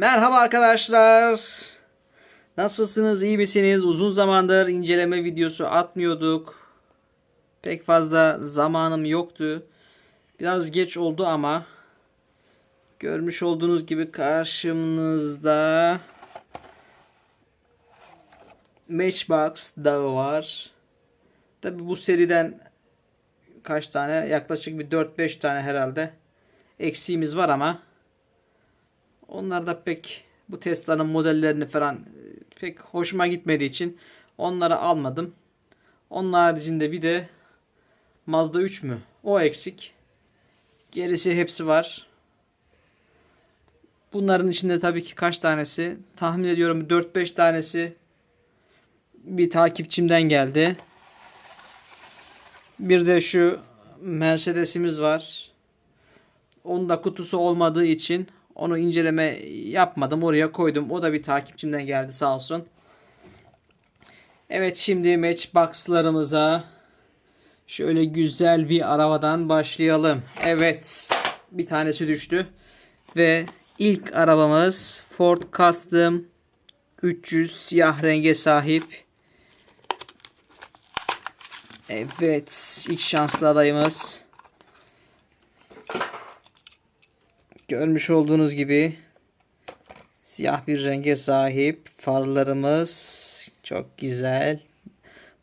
Merhaba arkadaşlar. Nasılsınız? iyi misiniz? Uzun zamandır inceleme videosu atmıyorduk. Pek fazla zamanım yoktu. Biraz geç oldu ama görmüş olduğunuz gibi karşımızda Matchbox dağı var. Tabi bu seriden kaç tane? Yaklaşık bir 4-5 tane herhalde eksiğimiz var ama onlar da pek bu Tesla'nın modellerini falan e, pek hoşuma gitmediği için onları almadım. Onun haricinde bir de Mazda 3 mü? O eksik. Gerisi hepsi var. Bunların içinde tabii ki kaç tanesi? Tahmin ediyorum 4-5 tanesi bir takipçimden geldi. Bir de şu Mercedes'imiz var. Onun da kutusu olmadığı için onu inceleme yapmadım. Oraya koydum. O da bir takipçimden geldi sağ olsun. Evet şimdi matchbox'larımıza şöyle güzel bir arabadan başlayalım. Evet bir tanesi düştü. Ve ilk arabamız Ford Custom 300 siyah renge sahip. Evet ilk şanslı adayımız. Görmüş olduğunuz gibi siyah bir renge sahip farlarımız çok güzel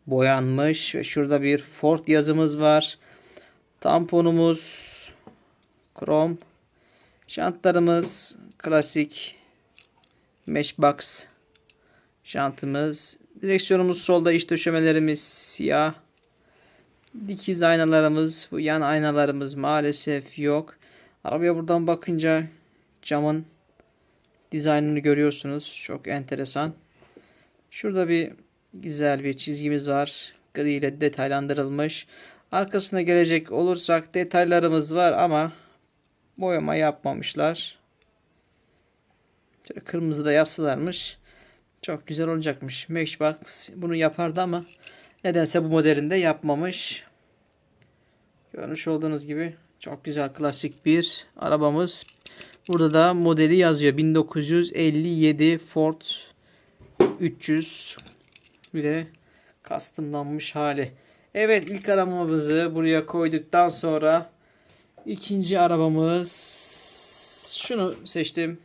boyanmış ve şurada bir Ford yazımız var. Tamponumuz krom. Şantlarımız klasik Matchbox şantımız. Direksiyonumuz solda iç döşemelerimiz siyah. Dikiz aynalarımız, bu yan aynalarımız maalesef yok. Arabaya buradan bakınca camın dizaynını görüyorsunuz. Çok enteresan. Şurada bir güzel bir çizgimiz var. Gri ile detaylandırılmış. Arkasına gelecek olursak detaylarımız var ama boyama yapmamışlar. Kırmızı da yapsalarmış. Çok güzel olacakmış. Matchbox bunu yapardı ama nedense bu modelinde yapmamış. Görmüş olduğunuz gibi çok güzel klasik bir arabamız. Burada da modeli yazıyor. 1957 Ford 300 bir de customlanmış hali. Evet ilk arabamızı buraya koyduktan sonra ikinci arabamız şunu seçtim.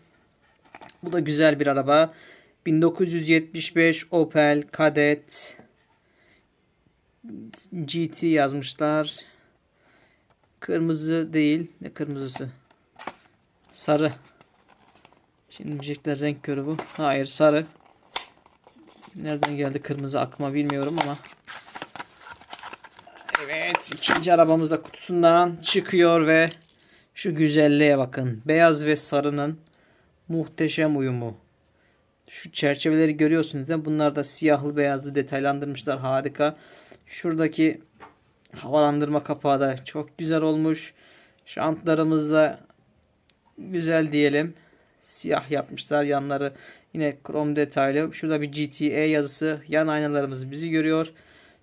Bu da güzel bir araba. 1975 Opel Kadett GT yazmışlar. Kırmızı değil. Ne kırmızısı? Sarı. Şimdi diyecekler renk körü bu. Hayır sarı. Nereden geldi kırmızı aklıma bilmiyorum ama. Evet ikinci arabamız da kutusundan çıkıyor ve şu güzelliğe bakın. Beyaz ve sarının muhteşem uyumu. Şu çerçeveleri görüyorsunuz değil? Bunlar da siyahlı beyazlı detaylandırmışlar. Harika. Şuradaki havalandırma kapağı da çok güzel olmuş. Şantlarımız da güzel diyelim. Siyah yapmışlar. Yanları yine krom detaylı. Şurada bir GTA yazısı. Yan aynalarımız bizi görüyor.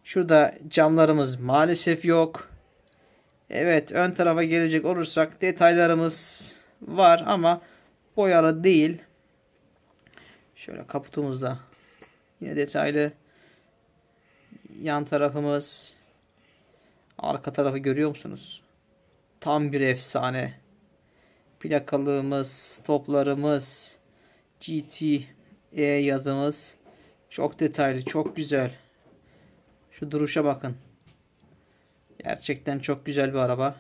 Şurada camlarımız maalesef yok. Evet ön tarafa gelecek olursak detaylarımız var ama boyalı değil. Şöyle kaputumuzda yine detaylı yan tarafımız arka tarafı görüyor musunuz? Tam bir efsane. Plakalığımız, toplarımız, GTE yazımız çok detaylı, çok güzel. Şu duruşa bakın. Gerçekten çok güzel bir araba.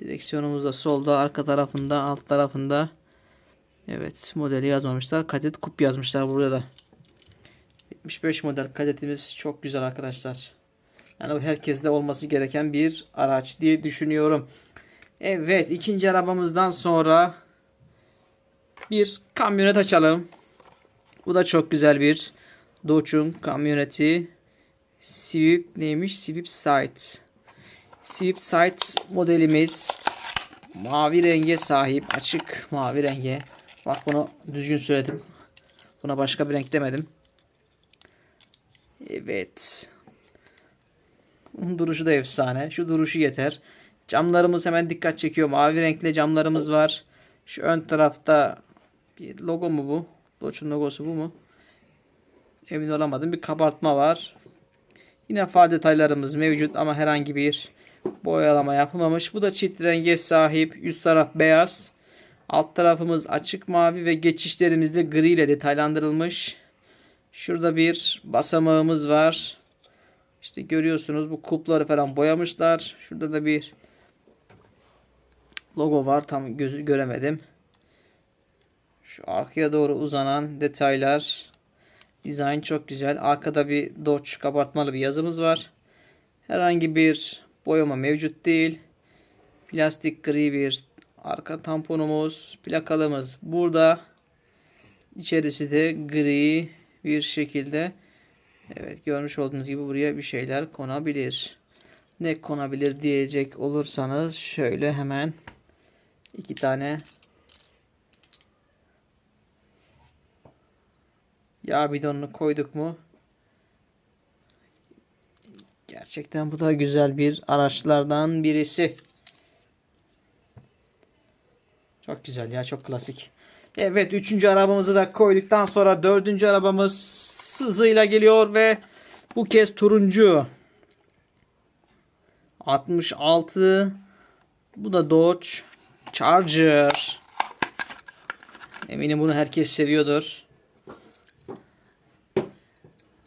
Direksiyonumuz da solda, arka tarafında, alt tarafında. Evet, modeli yazmamışlar. Kadet kup yazmışlar burada da. 75 model kadetimiz çok güzel arkadaşlar. Yani bu herkeste olması gereken bir araç diye düşünüyorum. Evet, ikinci arabamızdan sonra bir kamyonet açalım. Bu da çok güzel bir Dodge'un kamyoneti. Swift neymiş? Swift Sight. Swift Sight modelimiz mavi renge sahip. Açık mavi renge. Bak bunu düzgün söyledim. Buna başka bir renk demedim. Evet. Bunun duruşu da efsane. Şu duruşu yeter. Camlarımız hemen dikkat çekiyor. Mavi renkli camlarımız var. Şu ön tarafta bir logo mu bu? Dodge'un logosu bu mu? Emin olamadım. Bir kabartma var. Yine far detaylarımız mevcut ama herhangi bir boyalama yapılmamış. Bu da çift renge sahip. Üst taraf beyaz. Alt tarafımız açık mavi ve geçişlerimiz de gri ile detaylandırılmış. Şurada bir basamağımız var. İşte görüyorsunuz bu kulpları falan boyamışlar. Şurada da bir logo var. Tam gözü göremedim. Şu arkaya doğru uzanan detaylar. Dizayn çok güzel. Arkada bir Dodge kabartmalı bir yazımız var. Herhangi bir boyama mevcut değil. Plastik gri bir arka tamponumuz, plakalımız burada. İçerisi de gri bir şekilde. Evet görmüş olduğunuz gibi buraya bir şeyler konabilir. Ne konabilir diyecek olursanız şöyle hemen iki tane yağ bidonunu koyduk mu? Gerçekten bu da güzel bir araçlardan birisi. Çok güzel ya çok klasik. Evet üçüncü arabamızı da koyduktan sonra dördüncü arabamız hızıyla geliyor ve bu kez turuncu. 66 bu da Dodge Charger. Eminim bunu herkes seviyordur.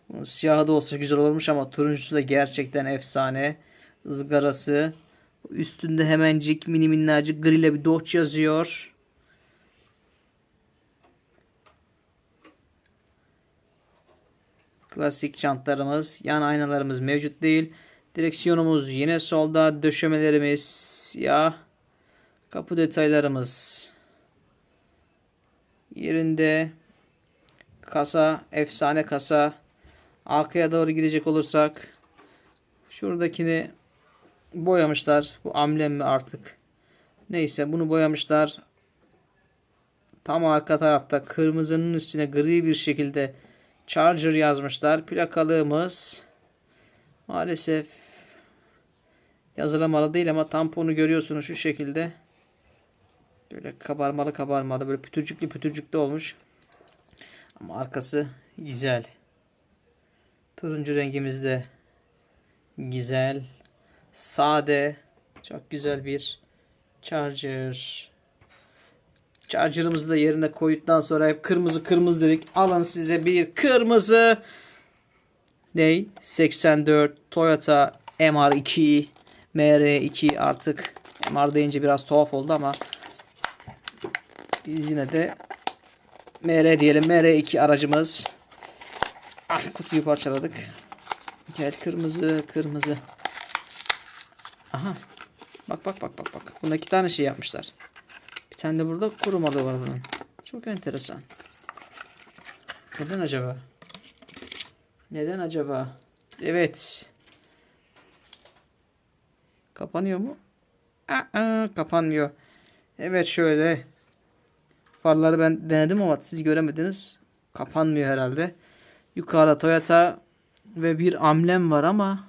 Bunun siyahı da olsa güzel olurmuş ama turuncusu da gerçekten efsane. ızgarası. Üstünde hemencik mini minnacık gri ile bir Dodge yazıyor. Klasik jantlarımız, yan aynalarımız mevcut değil. Direksiyonumuz yine solda. Döşemelerimiz siyah. Kapı detaylarımız yerinde. Kasa, efsane kasa. Arkaya doğru gidecek olursak şuradakini boyamışlar. Bu amblem mi artık? Neyse bunu boyamışlar. Tam arka tarafta kırmızının üstüne gri bir şekilde Charger yazmışlar. Plakalığımız maalesef yazılamalı değil ama tamponu görüyorsunuz şu şekilde. Böyle kabarmalı kabarmalı böyle pütürcüklü pütürcüklü olmuş. Ama arkası güzel. Turuncu rengimiz de güzel. Sade. Çok güzel bir charger. Charger'ımızı da yerine koyduktan sonra hep kırmızı kırmızı dedik. Alın size bir kırmızı ney? 84 Toyota MR2 MR2 artık MR deyince biraz tuhaf oldu ama biz yine de MR diyelim. MR2 aracımız. Ah kutuyu parçaladık. Gel kırmızı kırmızı. Aha. Bak bak bak bak bak. Bunda iki tane şey yapmışlar. Bir tane de burada kurumalı var bunun. Çok enteresan. Neden acaba? Neden acaba? Evet. Kapanıyor mu? Aa, kapanmıyor. Evet şöyle. Farları ben denedim ama siz göremediniz. Kapanmıyor herhalde. Yukarıda Toyota ve bir amblem var ama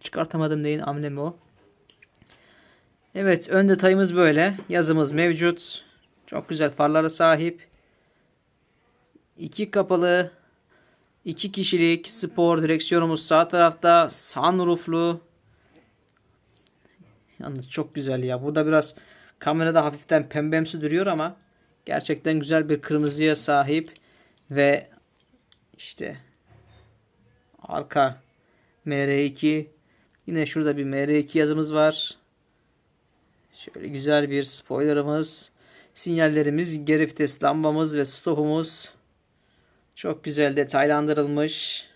çıkartamadım neyin amblemi o. Evet ön detayımız böyle. Yazımız mevcut. Çok güzel farlara sahip. İki kapalı. iki kişilik spor direksiyonumuz sağ tarafta. Sunrooflu. Yalnız çok güzel ya. Burada biraz kamerada hafiften pembemsi duruyor ama gerçekten güzel bir kırmızıya sahip ve işte arka MR2 yine şurada bir MR2 yazımız var. Şöyle güzel bir spoilerımız. Sinyallerimiz, geri vites lambamız ve stopumuz. Çok güzel detaylandırılmış.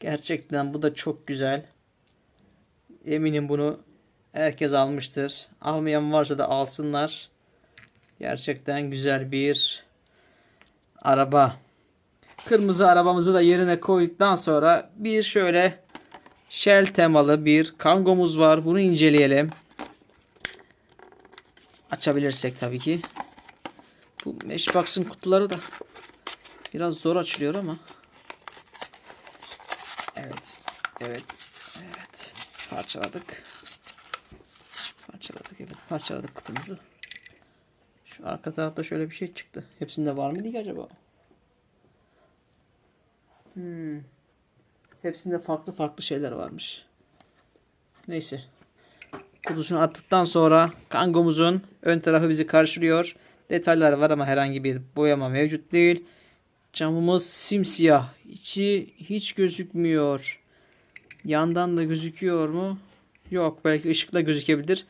Gerçekten bu da çok güzel. Eminim bunu herkes almıştır. Almayan varsa da alsınlar. Gerçekten güzel bir araba. Kırmızı arabamızı da yerine koyduktan sonra bir şöyle Shell temalı bir kangomuz var. Bunu inceleyelim. Açabilirsek tabii ki. Bu Matchbox'ın kutuları da biraz zor açılıyor ama. Evet. Evet. Evet. Parçaladık. Parçaladık kutumuzu. Şu arka tarafta şöyle bir şey çıktı. Hepsinde var mıydı ki acaba? Hmm. Hepsinde farklı farklı şeyler varmış. Neyse. Kutusunu attıktan sonra kangomuzun ön tarafı bizi karşılıyor. Detaylar var ama herhangi bir boyama mevcut değil. Camımız simsiyah. İçi hiç gözükmüyor. Yandan da gözüküyor mu? Yok belki ışıkla gözükebilir.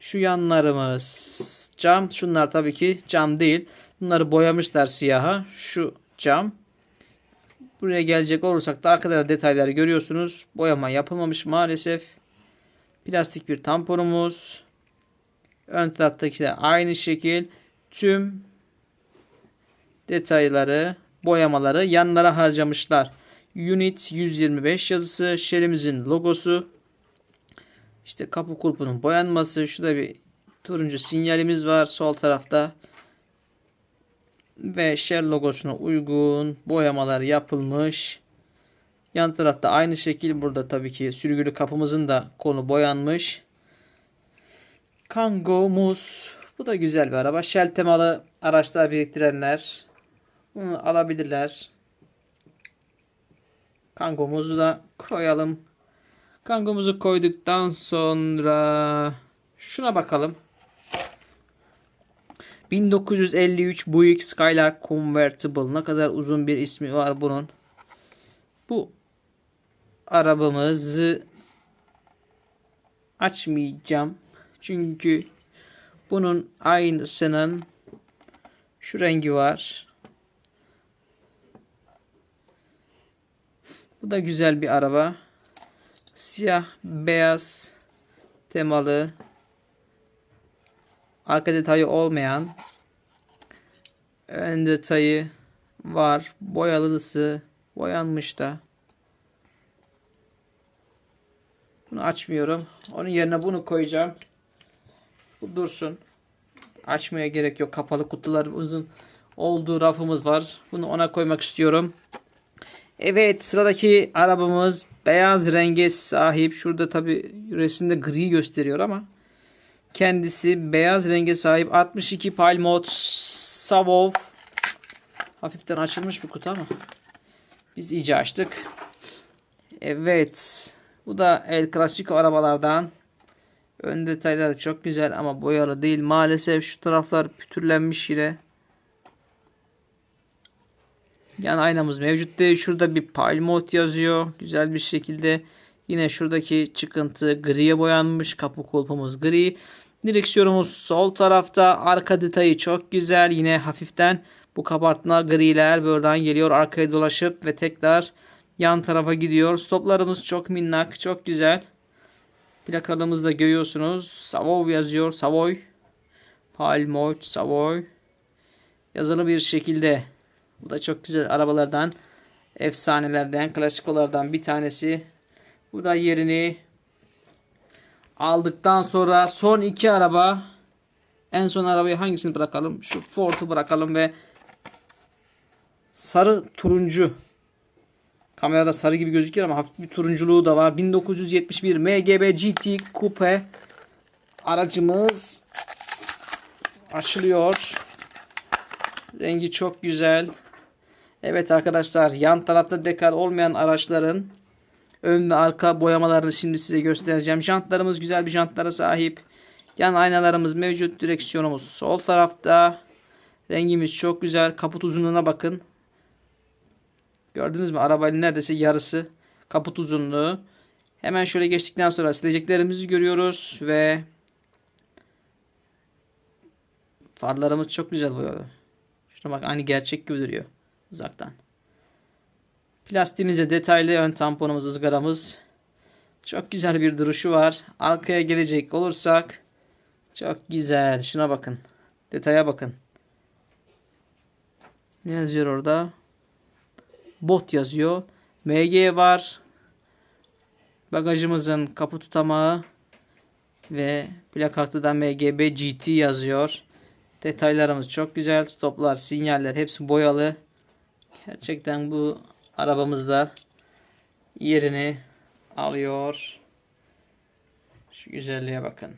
Şu yanlarımız cam. Şunlar tabii ki cam değil. Bunları boyamışlar siyaha. Şu cam. Buraya gelecek olursak da arkada detayları görüyorsunuz. Boyama yapılmamış maalesef. Plastik bir tamponumuz. Ön taraftaki de aynı şekil. Tüm detayları, boyamaları yanlara harcamışlar. Unit 125 yazısı, şerimizin logosu. İşte kapı kulpunun boyanması. Şurada bir turuncu sinyalimiz var sol tarafta. Ve Shell logosuna uygun boyamalar yapılmış. Yan tarafta aynı şekil burada tabii ki sürgülü kapımızın da konu boyanmış. Kangomuz. Bu da güzel bir araba. Shell temalı araçlar biriktirenler bunu alabilirler. Kangomuzu da koyalım. Kangomuzu koyduktan sonra şuna bakalım. 1953 Buick Skylark Convertible. Ne kadar uzun bir ismi var bunun. Bu arabamızı açmayacağım. Çünkü bunun aynısının şu rengi var. Bu da güzel bir araba. Siyah, beyaz temalı. Arka detayı olmayan. Ön detayı var. Boyalısı boyanmış da. Bunu açmıyorum. Onun yerine bunu koyacağım. Bu dursun. Açmaya gerek yok. Kapalı kutularımızın olduğu rafımız var. Bunu ona koymak istiyorum. Evet sıradaki arabamız beyaz renge sahip. Şurada tabi resimde gri gösteriyor ama kendisi beyaz renge sahip 62 Palmot Savov hafiften açılmış bir kutu ama biz iyice açtık. Evet bu da El Clasico arabalardan ön detayları çok güzel ama boyalı değil maalesef şu taraflar pütürlenmiş yine. Yan aynamız mevcut değil. Şurada bir palmot yazıyor. Güzel bir şekilde. Yine şuradaki çıkıntı griye boyanmış. Kapı kulpumuz gri. Direksiyonumuz sol tarafta. Arka detayı çok güzel. Yine hafiften bu kabartma griler buradan geliyor. Arkaya dolaşıp ve tekrar yan tarafa gidiyor. Stoplarımız çok minnak. Çok güzel. Plakalımızda görüyorsunuz. Savoy yazıyor. Savoy. Palmot Savoy. Yazılı bir şekilde bu da çok güzel arabalardan, efsanelerden, klasikolardan bir tanesi. Bu da yerini aldıktan sonra son iki araba en son arabayı hangisini bırakalım? Şu Ford'u bırakalım ve sarı turuncu kamerada sarı gibi gözüküyor ama hafif bir turunculuğu da var. 1971 MGB GT Coupe aracımız açılıyor. Rengi çok güzel. Evet arkadaşlar yan tarafta dekal olmayan araçların ön ve arka boyamalarını şimdi size göstereceğim. Jantlarımız güzel bir jantlara sahip. Yan aynalarımız mevcut. Direksiyonumuz sol tarafta. Rengimiz çok güzel. Kaput uzunluğuna bakın. Gördünüz mü? Arabanın neredeyse yarısı. Kaput uzunluğu. Hemen şöyle geçtikten sonra sileceklerimizi görüyoruz ve farlarımız çok güzel boyalı. Şuna bak aynı gerçek gibi duruyor uzaktan. Plastiğimize detaylı ön tamponumuz, ızgaramız. Çok güzel bir duruşu var. Arkaya gelecek olursak çok güzel. Şuna bakın. Detaya bakın. Ne yazıyor orada? Bot yazıyor. MG var. Bagajımızın kapı tutamağı ve plakaklıdan MGB GT yazıyor. Detaylarımız çok güzel. Stoplar, sinyaller hepsi boyalı. Gerçekten bu arabamızda yerini alıyor. Şu güzelliğe bakın.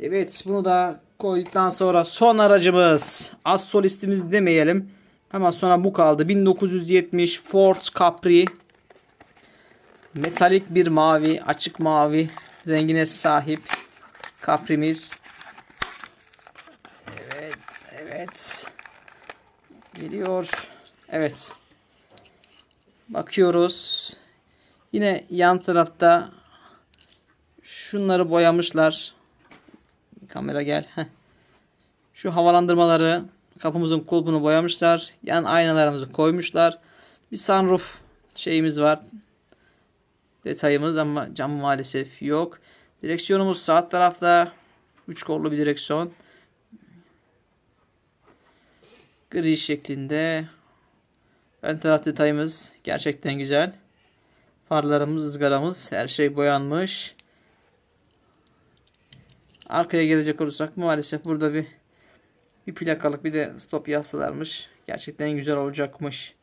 Evet bunu da koyduktan sonra son aracımız. Az solistimiz demeyelim. Hemen sonra bu kaldı. 1970 Ford Capri. Metalik bir mavi, açık mavi rengine sahip Capri'miz. Evet, evet. Geliyor. Evet. Bakıyoruz. Yine yan tarafta şunları boyamışlar. Kamera gel. Heh. Şu havalandırmaları kapımızın kulbunu boyamışlar. Yan aynalarımızı koymuşlar. Bir sunroof şeyimiz var. Detayımız ama cam maalesef yok. Direksiyonumuz sağ tarafta. 3 kollu bir direksiyon. Gri şeklinde. Ön taraf detayımız gerçekten güzel. Farlarımız, ızgaramız her şey boyanmış. Arkaya gelecek olursak maalesef burada bir bir plakalık bir de stop yazsalarmış. Gerçekten güzel olacakmış.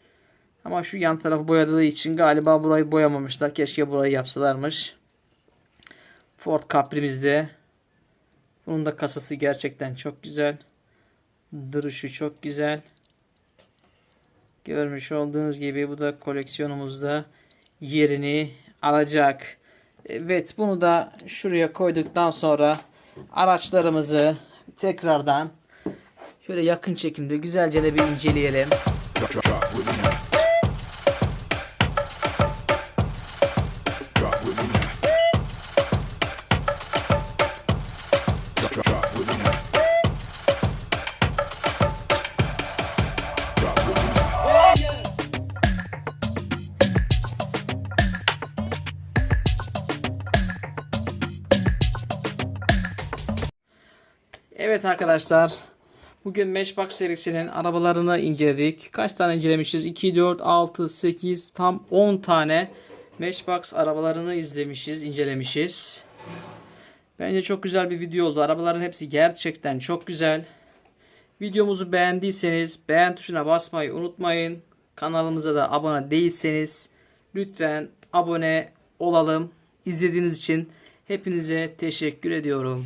Ama şu yan tarafı boyadığı için galiba burayı boyamamışlar. Keşke burayı yapsalarmış. Ford Capri'mizde. Bunun da kasası gerçekten çok güzel. Duruşu çok güzel. Görmüş olduğunuz gibi bu da koleksiyonumuzda yerini alacak. Evet bunu da şuraya koyduktan sonra araçlarımızı tekrardan şöyle yakın çekimde güzelce de bir inceleyelim. Evet arkadaşlar. Bugün Matchbox serisinin arabalarını inceledik. Kaç tane incelemişiz? 2, 4, 6, 8 tam 10 tane Matchbox arabalarını izlemişiz, incelemişiz. Bence çok güzel bir video oldu. Arabaların hepsi gerçekten çok güzel. Videomuzu beğendiyseniz beğen tuşuna basmayı unutmayın. Kanalımıza da abone değilseniz lütfen abone olalım. İzlediğiniz için hepinize teşekkür ediyorum.